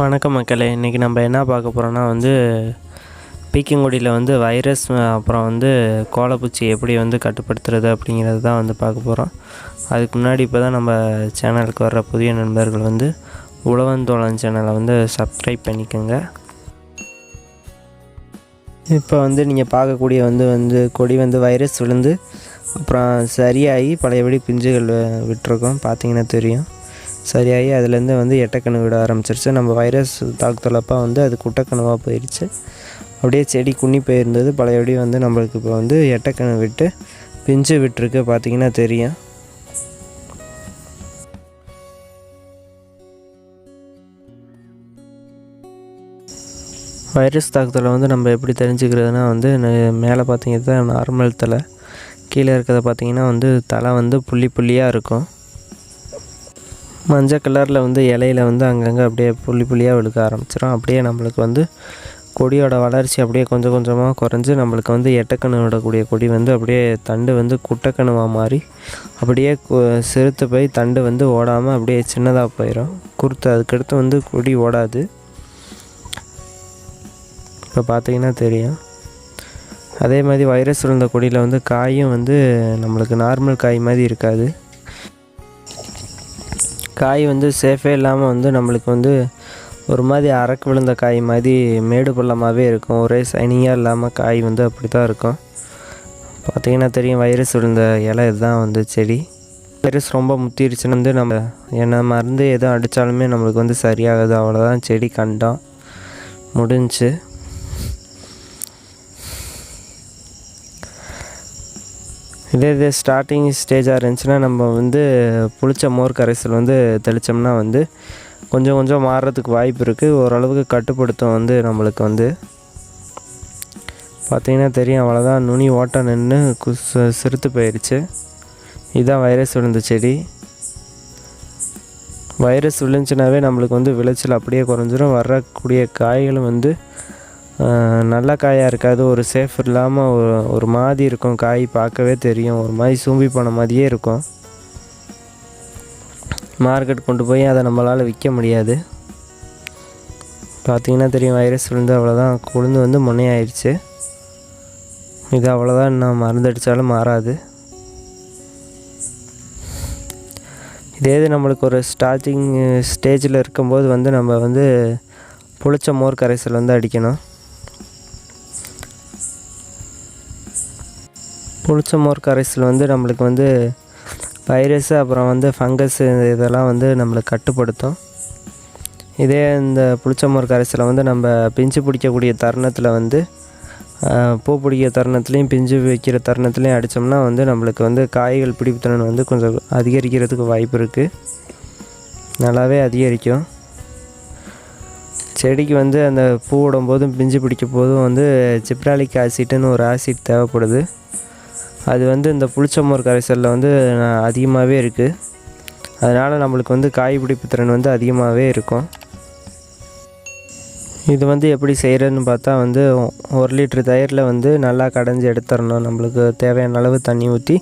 வணக்கம் மக்களே. இன்றைக்கி நம்ம என்ன பார்க்க போகிறோன்னா வந்து பீக்கங்குடியில் வந்து வைரஸ் அப்புறம் வந்து கோலப்பூச்சி எப்படி வந்து கட்டுப்படுத்துறது அப்படிங்கிறது தான் வந்து பார்க்க போகிறோம் அதுக்கு முன்னாடி இப்போ தான் நம்ம சேனலுக்கு வர்ற புதிய நண்பர்கள் வந்து உழவந்தோழன் சேனலை வந்து சப்ஸ்கிரைப் பண்ணிக்கோங்க. இப்போ வந்து நீங்கள் பார்க்கக்கூடிய வந்து வந்து கொடி வந்து வைரஸ் விழுந்து அப்புறம் சரியாகி பழையபடி பிஞ்சுகள் விட்டுருக்கோம். பார்த்தீங்கன்னா தெரியும். சரியாகி அதுலேருந்து வந்து எட்டக்கணு விட ஆரம்பிச்சிருச்சு. நம்ம வைரஸ் தாக்குதலப்போ வந்து அது குட்டக்கணுவாக போயிடுச்சு அப்படியே செடி குன்னி போயிருந்தது. பழையபடி வந்து நம்மளுக்கு இப்போ வந்து எட்டக்கணு விட்டு பிஞ்சு விட்டுருக்கு பார்த்தீங்கன்னா தெரியும். வைரஸ் தாக்குதலை வந்து நம்ம எப்படி தெரிஞ்சுக்கிறதுனா வந்து மேலே பார்த்தீங்கன்னா நார்மல் தலை. கீழே இருக்கிறத பார்த்தீங்கன்னா வந்து தலை வந்து புள்ளி புள்ளியாக இருக்கும். மஞ்சள் கலரில் வந்து இலையில வந்து அங்கங்கே அப்படியே புள்ளி புள்ளியாக விழுக்க ஆரம்பிச்சிடும் அப்படியே நம்மளுக்கு வந்து கொடியோட வளர்ச்சி அப்படியே கொஞ்சம் கொஞ்சமாக குறைஞ்சி நம்மளுக்கு வந்து எட்டக்கணு விடக்கூடிய கொடி வந்து அப்படியே தண்டு வந்து குட்டக்கணுவாக மாறி அப்படியே சிறுத்து போய் தண்டு வந்து ஓடாமல் அப்படியே சின்னதாக போயிடும் குறுத்து அதுக்கடுத்து வந்து கொடி ஓடாது. இப்போ பார்த்தீங்கன்னா தெரியும். அதே மாதிரி வைரஸ் உள்ள கொடியில் வந்து காயும் வந்து நம்மளுக்கு நார்மல் காய் மாதிரி இருக்காது. காய் வந்து சேஃபே இல்லாமல் வந்து நம்மளுக்கு வந்து ஒரு மாதிரி அரக்கு விழுந்த காய் மாதிரி மேடு பள்ளமாகவே இருக்கும். ஒரே சைனிங்காக இல்லாமல் காய் வந்து அப்படி தான் இருக்கும். பார்த்திங்கன்னா தெரியும் வைரஸ் விழுந்த இலை இதுதான் வந்து செடி. வைரஸ் ரொம்ப முத்திருச்சுன்னு வந்து நம்ம என்ன மருந்து எதுவும் அடித்தாலுமே நம்மளுக்கு வந்து சரியாகுது. அவ்வளோதான் செடி கண்டோம். முடிஞ்சுச்சு இதே இது ஸ்டார்டிங் ஸ்டேஜாக இருந்துச்சுன்னா நம்ம வந்து புளிச்ச மோர் கரைசல் வந்து தெளித்தோம்னா வந்து கொஞ்சம் கொஞ்சம் மாறுறதுக்கு வாய்ப்பு இருக்குது ஓரளவுக்கு கட்டுப்படுத்தும் வந்து நம்மளுக்கு வந்து பார்த்திங்கன்னா தெரியும். அவ்வளோதான் நுனி ஓட்டம் நின்று குசு சிறுத்து போயிடுச்சு இதுதான் வைரஸ் விழுந்த செடி. வைரஸ் விழுந்துச்சுனாவே நம்மளுக்கு வந்து விளைச்சல் அப்படியே குறைஞ்சிரும். வரக்கூடிய காய்களும் வந்து நல்ல காயாக இருக்காது. ஒரு சேஃப் இல்லாமல் ஒரு ஒரு மாதிரி இருக்கும். காய் பார்க்கவே தெரியும். ஒரு மாதிரி சூம்பி போன மாதிரியே இருக்கும். மார்க்கெட் கொண்டு போய் அதை நம்மளால் விற்க முடியாது. பார்த்திங்கன்னா தெரியும் வைரஸ் விழுந்து அவ்வளோதான் கொழுந்து வந்து முன்னையாயிடுச்சு இது அவ்வளோதான் நான் மருந்தடித்தாலும் மாறாது. இதே இது நம்மளுக்கு ஒரு ஸ்டார்டிங் ஸ்டேஜில் இருக்கும்போது வந்து நம்ம வந்து புளிச்ச மோர் கரைசல் வந்து அடிக்கணும். புளிச்ச மோர் கரைசல் வந்து நம்மளுக்கு வந்து வைரஸு அப்புறம் வந்து ஃபங்கஸ் இதெல்லாம் வந்து நம்மளுக்கு கட்டுப்படுத்தும். இதே இந்த புளிச்ச மோர் கரைசலை வந்து நம்ம பிஞ்சு பிடிக்கக்கூடிய தருணத்தில் வந்து பூ பிடிக்கிற தருணத்துலேயும் பிஞ்சு வைக்கிற தருணத்துலேயும் அடித்தோம்னா வந்து நம்மளுக்கு வந்து காய்கள் பிடிப்புத்திறன் வந்து கொஞ்சம் அதிகரிக்கிறதுக்கு வாய்ப்பு இருக்குது நல்லாவே அதிகரிக்கும். செடிக்கு வந்து அந்த பூ விடும் போதும் பிஞ்சு பிடிக்கும் போதும் வந்து சிப்ராலிக் ஆசிட்னு ஒரு ஆசிட் தேவைப்படுது. அது வந்து இந்த புளிச்சமோர் கரைசலில் வந்து அதிகமாகவே இருக்குது அதனால் நம்மளுக்கு வந்து காய் பிடிப்பு திறன் வந்து அதிகமாகவே இருக்கும். இது வந்து எப்படி செய்கிறதுன்னு பார்த்தா வந்து ஒரு லிட்ரு தயிரில் வந்து நல்லா கடைஞ்சி எடுத்துடணும் நம்மளுக்கு தேவையான அளவு தண்ணி ஊற்றி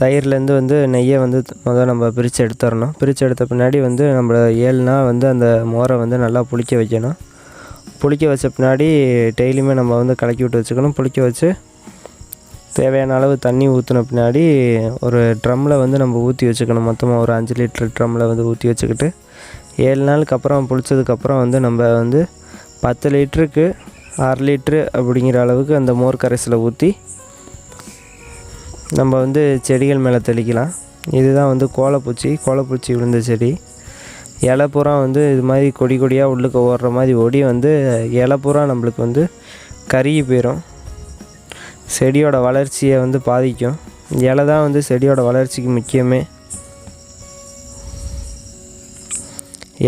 தயிர்லேருந்து வந்து நெய்யை வந்து முதல் நம்ம பிரித்து எடுத்துடணும் பிரித்து எடுத்த பின்னாடி வந்து நம்ம ஏழு நாள் வந்து அந்த மோரை வந்து நல்லா புளிக்க வைக்கணும். புளிக்க வச்ச பின்னாடி டெய்லியுமே நம்ம வந்து கலக்கி விட்டு வச்சுக்கணும். புளிக்க வச்சு தேவையான அளவு தண்ணி ஊற்றின பின்னாடி ஒரு ட்ரம்மில் வந்து நம்ம ஊற்றி வச்சுக்கணும். மொத்தமாக ஒரு அஞ்சு லிட்டர் ட்ரம்மில் வந்து ஊற்றி வச்சுக்கிட்டு ஏழு நாளுக்கு அப்புறம் புளிச்சதுக்கப்புறம் வந்து நம்ம வந்து பத்து லிட்டருக்கு ஆறு லிட்ரு அப்படிங்கிற அளவுக்கு அந்த மோர் கரைசலை ஊற்றி நம்ம வந்து செடிகள் மேலே தெளிக்கலாம். இதுதான் வந்து கோலப்பூச்சி. கோலப்பூச்சி விழுந்த செடி. இலை பூரா வந்து இது மாதிரி கொடி கொடியாக உள்ளுக்கு ஓடுற மாதிரி ஓடி வந்து இலை பூரா நம்மளுக்கு வந்து கருகி போயிடும் செடியோட வளர்ச்சியை வந்து பாதிக்கும். இலை தான் வந்து செடியோட வளர்ச்சிக்கு முக்கியமே.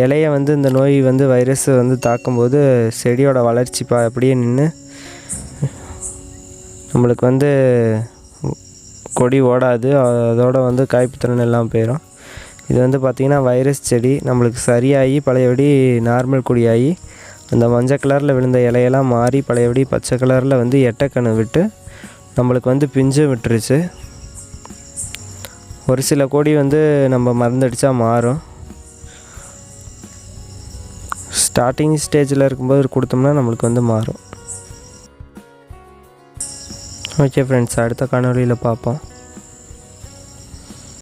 இலையை வந்து இந்த நோய் வந்து வைரஸ் வந்து தாக்கும்போது செடியோட வளர்ச்சி பா அப்படியே நின்று நம்மளுக்கு வந்து கொடி ஓடாது. அதோட வந்து காய்ப்புத்திறன் எல்லாம் போயிடும் இது வந்து பார்த்திங்கன்னா வைரஸ் செடி. நம்மளுக்கு சரியாகி பழையபடி நார்மல் கொடியாகி அந்த மஞ்சள் கலரில் விழுந்த இலையெல்லாம் மாறி பழையபடி பச்சை கலரில் வந்து எட்டக்கணு விட்டு நம்மளுக்கு வந்து பிஞ்சு விட்டுருச்சு. ஒரு சில கொடி வந்து நம்ம மருந்தடித்தா மாறும். ஸ்டார்டிங் ஸ்டேஜில் இருக்கும்போது கொடுத்தோம்னா நம்மளுக்கு வந்து மாறும். ஓகே ஃப்ரெண்ட்ஸ் அடுத்த காணொலியில் பார்ப்போம்.